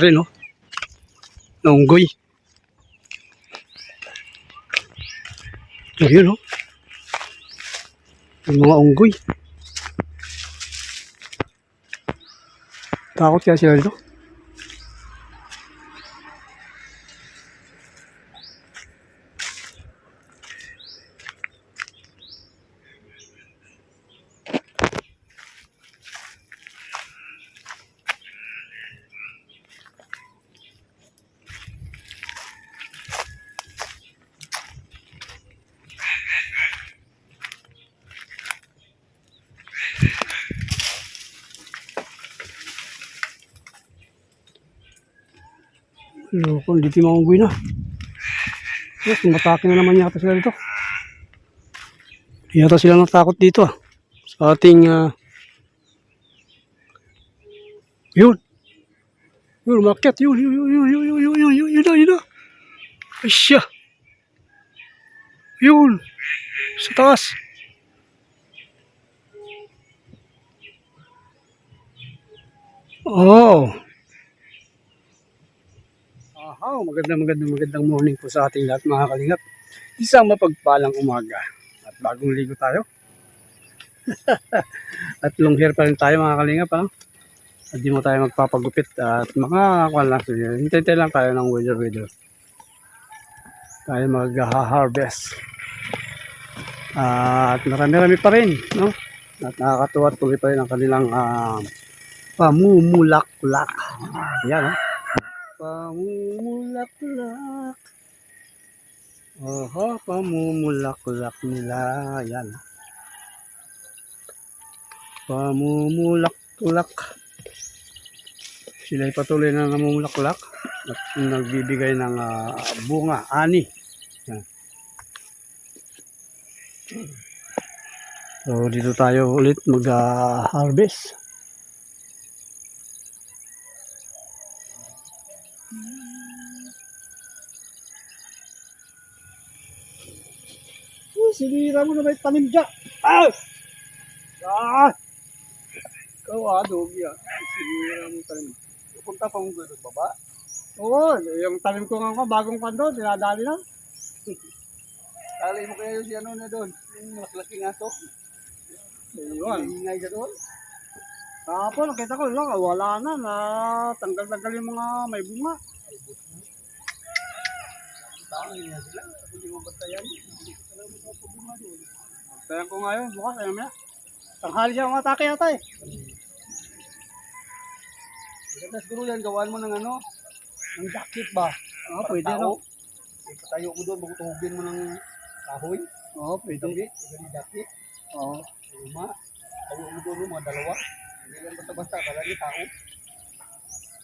rin, no? Naunggoy. Ayun, no? Yung mga unggoy. Takot kaya sila dito. Loko, dito yung mga unggoy na. Yes, matake na naman yata sila dito. Di Yata sila natakot dito ah. Sa ating ah, yun. Yun, umakyat. Yun, yun, yun, yun, yun, yun, yun, yun, yun, yun yun na. Ay siya. Yun. Sa taas. Oh. Aha, magandang magandang magandang morning po sa ating lahat mga kalingap. Isang mapagpalang umaga. At bagong ligo tayo. at long hair pa rin tayo mga kalingap ha. At di mo tayo magpapagupit at kwan lang siya. Hintay lang tayo ng weather weather. Tayo mag-harvest. At marami-rami pa rin, no? At nakakatuwa at tuloy pa rin ang kanilang ah, pamumulaklak. Yan, no? Pamumulaklak. Oho, pamumulaklak nila. Yan. Pamumulaklak. Sila ay patuloy na namumulaklak at nagbibigay ng ah, bunga, ani. Yan. So, dito tayo ulit mag-harvest. Oh, sinira mo na may tanim dyan. Ah! Ah! Ikaw ah, dogi ah. Sinira mo tanim. Punta pa mong gano'n baba? Oo, yung tanim ko nga ko, bagong pando, dinadali na. Dali mo kaya yung si ano na doon, yung malaking aso. Ayun. Ingay ka doon. Tapos nakita ko lang, wala na, na tanggal-tanggal yung mga may bunga. Mo. Hindi ko ngayon, bukas, ayaw niya. Tanghali siya ang atake yata eh. Maganda siguro yan, gawaan mo ng ano, ng jacket ba? Oo, pwede no. Ipatayo mo doon, magutugin mo ng kahoy. Oo, pwede. Gabi, gabi jacket. Oo. Luma. Tayo mo doon, mga dalawa. Hindi lang basta-basta, kala tao.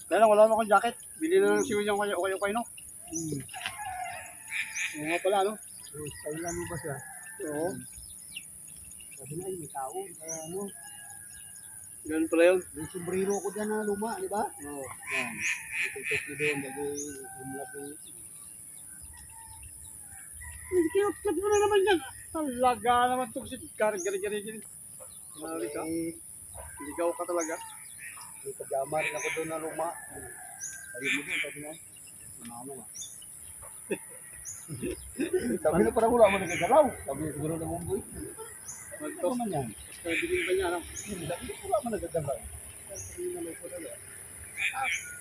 Dahil lang, wala naman akong jacket. Bili na lang siya yung kayo kayo no? Hmm. Oo nga pala, no? Oo, style lang mo ba siya? Oo. Sabi na, ay, may tao. Kaya ano, Ganun pala yun. May sombrero ko dyan na luma, di ba? Oo. Yan. Itutok ko doon, lagay umlab yung... Kinutlag mo na naman yan. Talaga naman itong si Gary, Gary, Gary, Gary. Mali ka. Ligaw ka talaga. May pajama rin ako doon na luma. Ayun mo doon, sabi na. Mama ma. Sabi na parang wala mo nagagalaw. Sabi na siguro na mong boy. Ano naman yan? Basta bilhin ka niya, no? Hindi, sabi ko wala mo nagagalaw. Sabi na may pala. Hmm,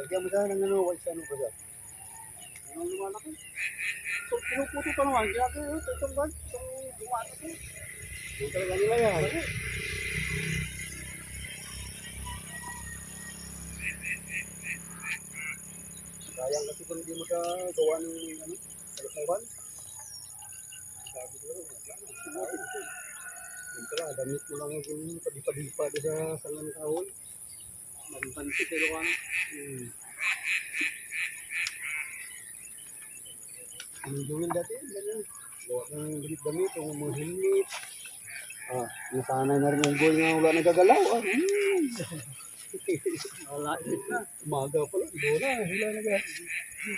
lagyan mo sana ng ano, white ano ba? Ano lumalaki? So, pinuputo pa naman. Kaya ito, ito, itong bag, itong bumato ko. Ito talaga nila yan. Sayang kasi kung hindi mo sa gawa ng ano, kalukuhan. Sabi ko, wala na, ko. Yun pala, damit mo lang yung padipa-dipa doon sa sangan kahon. Marimpansi pero ano. Hmm. Ang gawin dati, ganyan. Gawa kang damit-damit, yung mga. Ah, nasanay na rin yung goal nga wala nagagalaw. Ah. Hmm. Wala na. Umaga pa lang. Doon na. Hila na ka.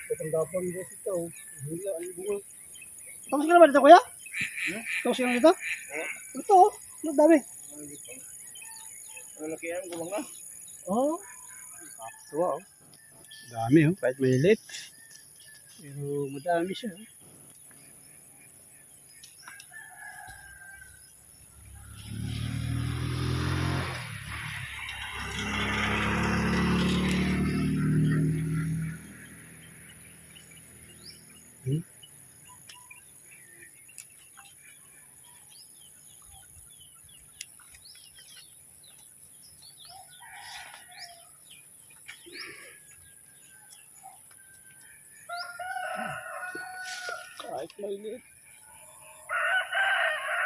Katanggapan mo sa tao. Hila ang bunga. Tapos ka na ba dito kuya? Tapos ka na dito? Ito oh. Ang dami. Malaki yan, gumang na. Oo. Oh. Tuwa oh. Dami oh. Kahit maliit. Pero madami siya. oh.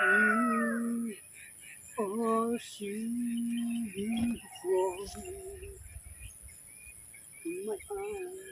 Oh, are singing in my eyes.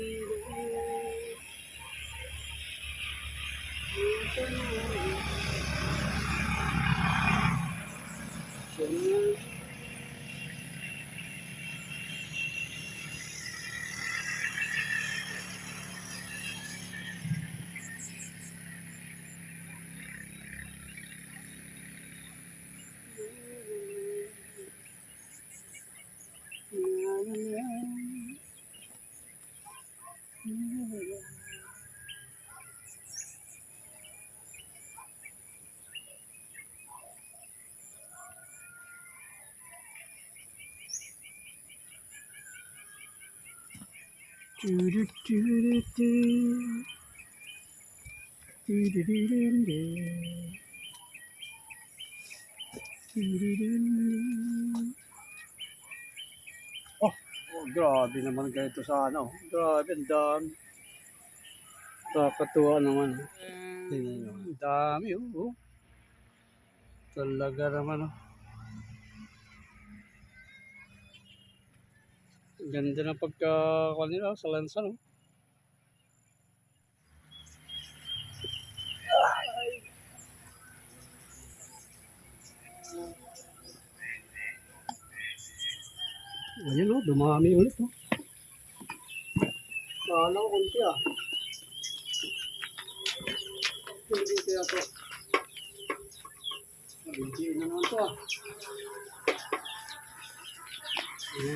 Ang ganda Ito na. Do-do-do-do-do. Do-do-do-do-do. Do-do-do-do. Oh, oh, grabe naman ganito sa ano. Grabe, ang dami. Nakakatuwa naman. Nyo. Ang dami, oh. Talaga naman, oh. Ganda ng pagka nila sa lansa, no? Ayun, oh, dumami ulit, oh. Kala ko kunti, ah. Hindi kaya to. Hindi na naman to, ah. Ito.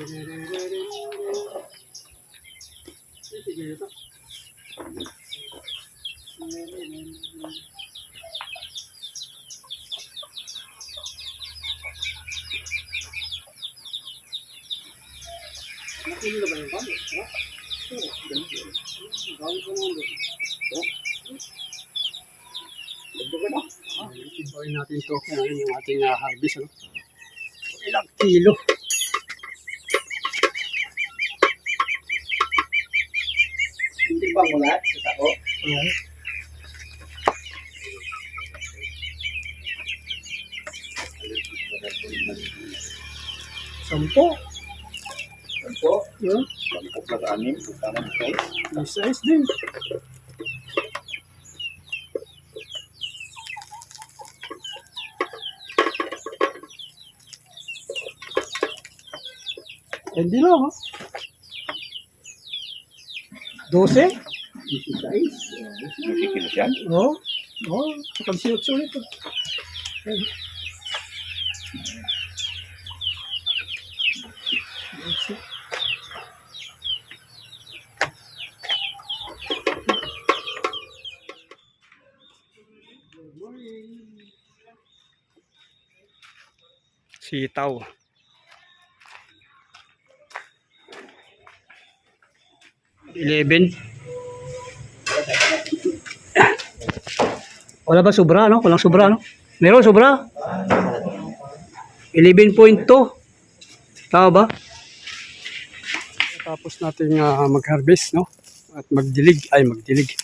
Nakili na ba yung kami? Ha? Oo, ganito. Gawin ko naman doon. Ha? Dagdag ka na. Ibayin natin ito. Kaya yung ating uh, harvest. Ano? Ilang kilo. Hindi ba mo lahat sa tao? Ayan. Sampo. Sampo? Yan. Sampo plus anim, mo kayo. May size din. Hindi lang, ha? 12? Size. Hindi kilo siya. Oo. Oo. Pag-siot ulit. oh. Ayan. Ayan. Sitaw. Eleven. Wala ba sobra, no? Walang sobra, no? Meron sobra? 11.2. Tama ba? Tapos natin ah, mag-harvest, no? At magdilig, ay magdilig.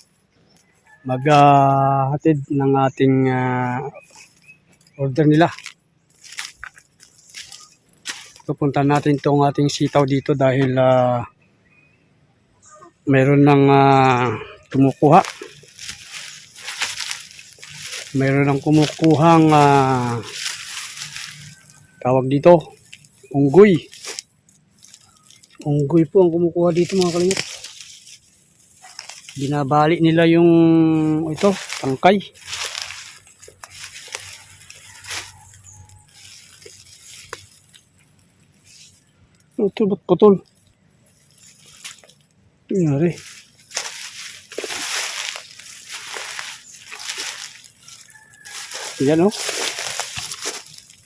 Maghatid ng ating ah, order nila. Pupunta natin tong ating sitaw dito dahil ah, meron ng ah, kumukuha. Meron ng kumukuhang ah, tawag dito, unggoy. Unggoy po ang kumukuha dito mga kalingap. Binabali nila yung ito, tangkay. Ito ba't putol? Ito nangyari. Yan oh.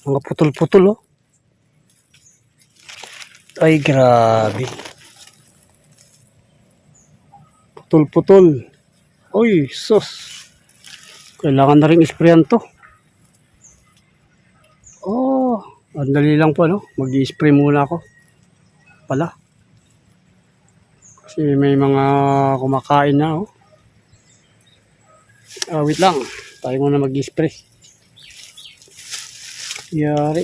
Mga putol-putol oh. Ay, grabe. Putol-putol. Uy, sus. Kailangan na rin isprayan to. Oh, ang dali lang po, no? Mag-i-spray muna ako. Pala. Kasi may mga kumakain na, oh. Ah, wait lang. Tayo muna mag-i-spray. Yari.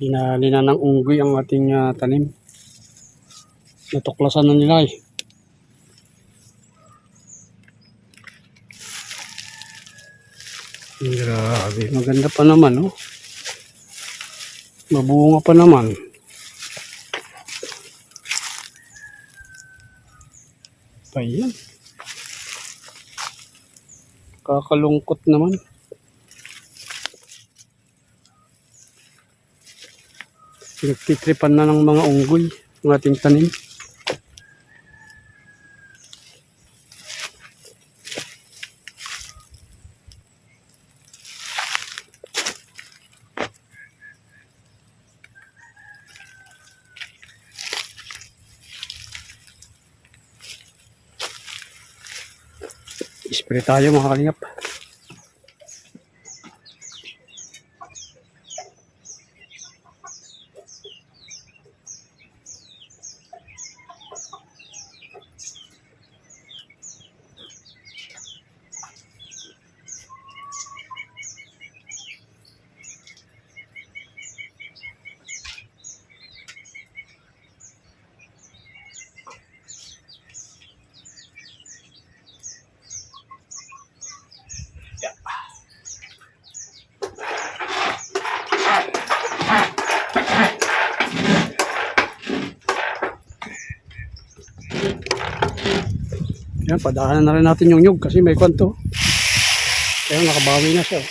Dinali na ng unggoy ang ating ah, tanim. Natuklasan na nila eh. Grabe, maganda pa naman oh. Mabunga pa naman. Ayan. Kakalungkot naman. Nagtitripan na ng mga unggoy ng ating tanim. Spray tayo mga Yan, padaanan na rin natin yung nyug kasi may kwanto. Kaya nakabawi na siya.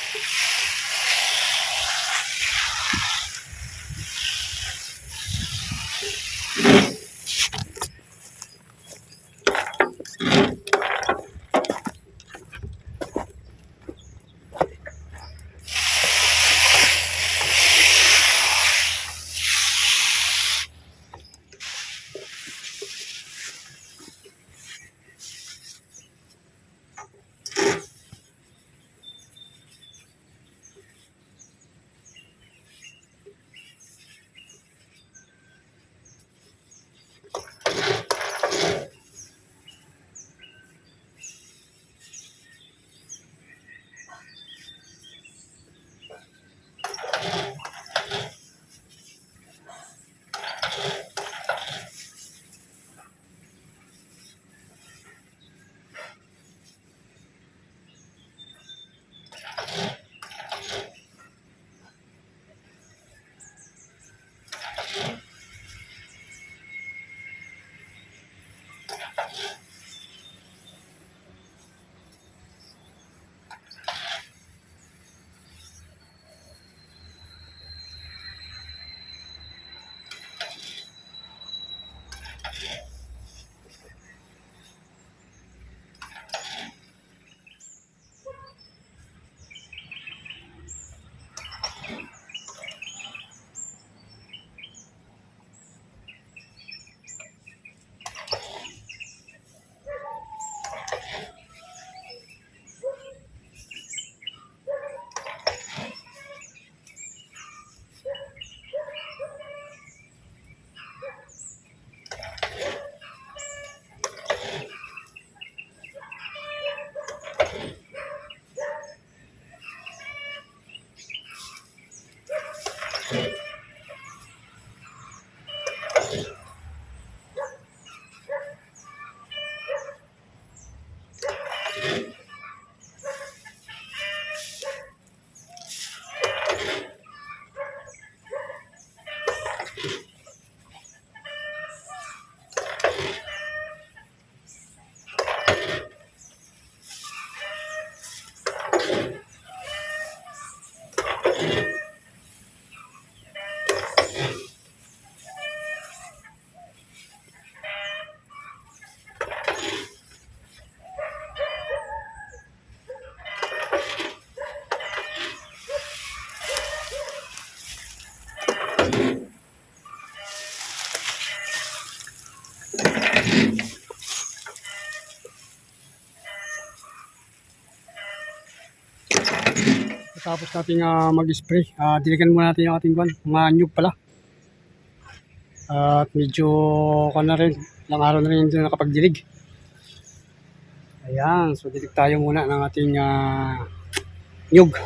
Tapos natin ah, mag-spray. Ah, diligan muna natin yung ating kwan. Mga nyug pala. At medyo kan na rin. Ilang araw na rin hindi nakapagdilig. Ayan. So dilig tayo muna ng ating ah, nyug.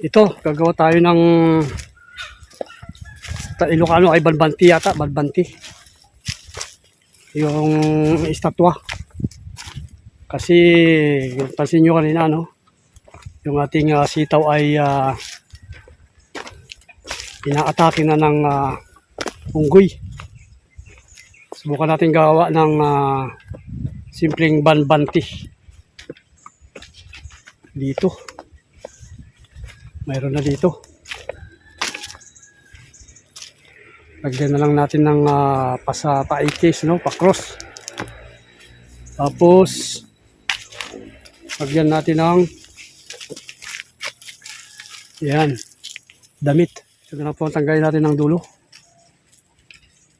Ito, gagawa tayo ng sa Ilocano ay balbanti yata, balbanti. Yung estatwa. Kasi, yung pansin nyo kanina, no? Yung ating ah, sitaw ay uh, inaatake na ng ah, unggoy. Subukan natin gawa ng ah, simpleng balbanti. Dito. Mayroon na dito. Lagyan na lang natin ng uh, pasa paikis, no? Pa-cross. Tapos, lagyan natin ng yan, damit. Ito na po ang tanggalin natin ng dulo.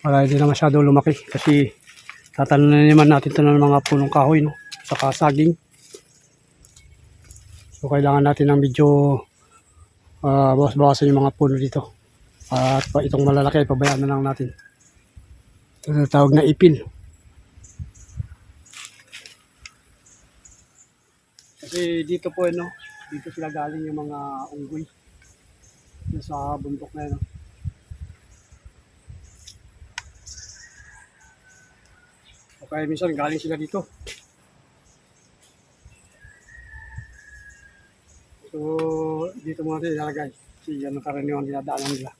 Para hindi na masyado lumaki. Kasi tatanan naman natin ito ng mga punong kahoy, no? Saka saging. So, kailangan natin ng medyo uh, bawas-bawasan yung mga puno dito. At pa itong malalaki, pabayaan na lang natin. Ito na tawag na ipil. Kasi dito po, ano, dito sila galing yung mga unggoy. Sa bundok na yun. no? O kaya minsan galing sila dito. So, dito muna natin ilalagay. Kasi yan ang karaniwang dinadaanan nila.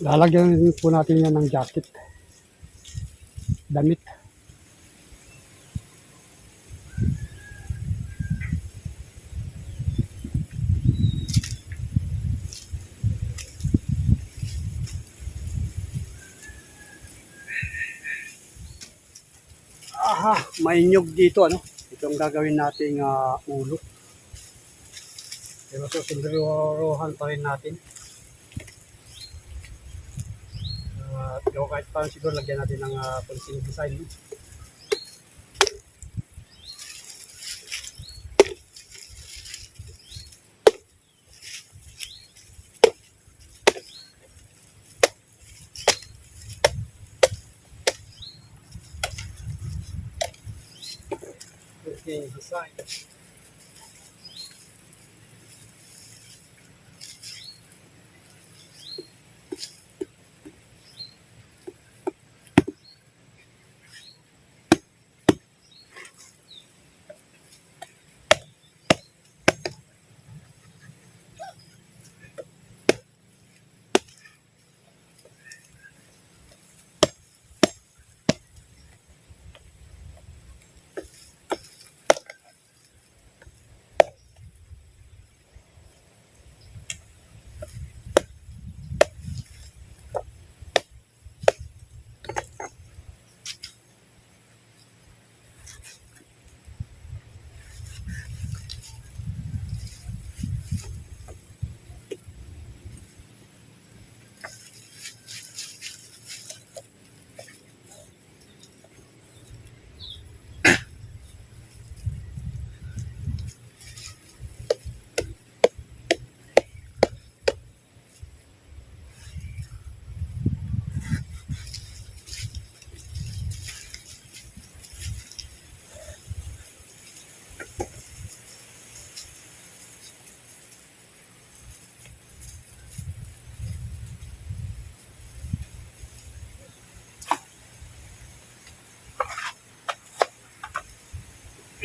Lalagyan po natin yan ng jacket. Damit. Aha, may nyug dito ano. Ito ang gagawin nating ah, ulo. Pero susunduruhan pa rin natin. At kahit paano siguro lagyan natin ng uh, design.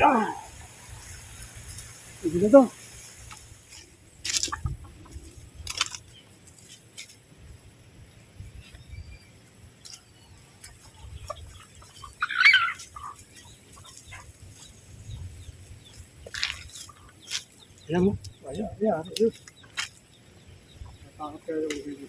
Ah! Sige na to. Ayan mo. Ayan, ayan, ayan. Natakot kayo yung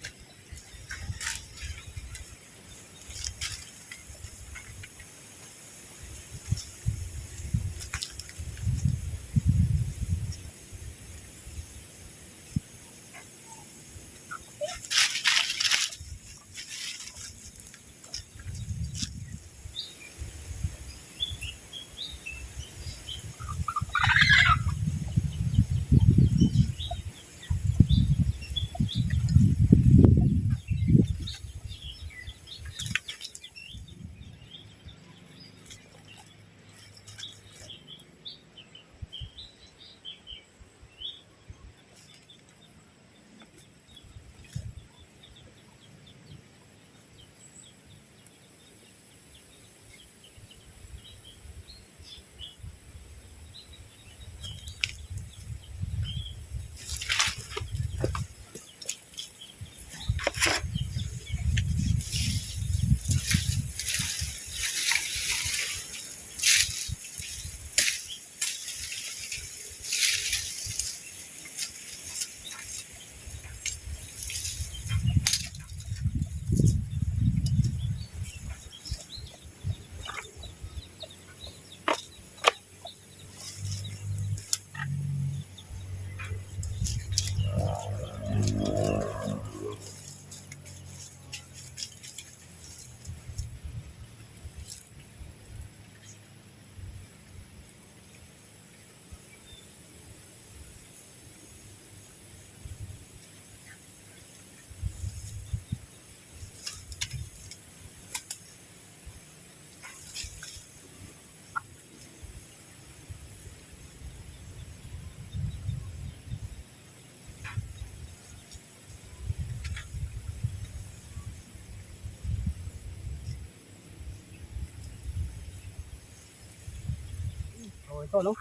ito, no?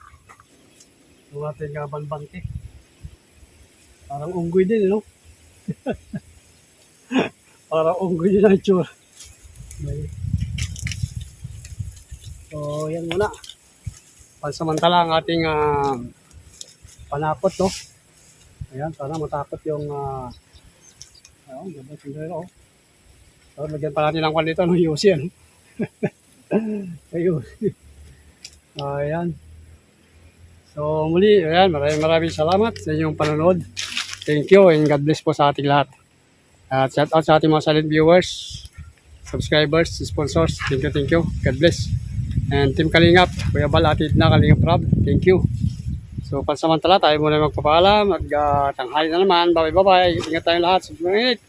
Yung ating uh, banbangke. Parang unggoy din, no? Parang unggoy din ang itsura. May- So, yan muna. Pansamantala ang ating ah, panakot, no? Ayan, sana matakot yung uh, ayun, ganda sundero, oh. So, lagyan pa natin ng kwan dito, no? Yusi, ano? Ayun. Ayan. So muli, ayan, maraming maraming salamat sa inyong panonood. Thank you and God bless po sa ating lahat. At shout out sa ating mga silent viewers, subscribers, sponsors. Thank you, thank you. God bless. And Team Kalingap, Kuya Bal, Atid na Kalingap Rob. Thank you. So pansamantala tayo muna magpapaalam. Mag-tanghali na naman. Bye-bye. Ingat tayong lahat. Subscribe.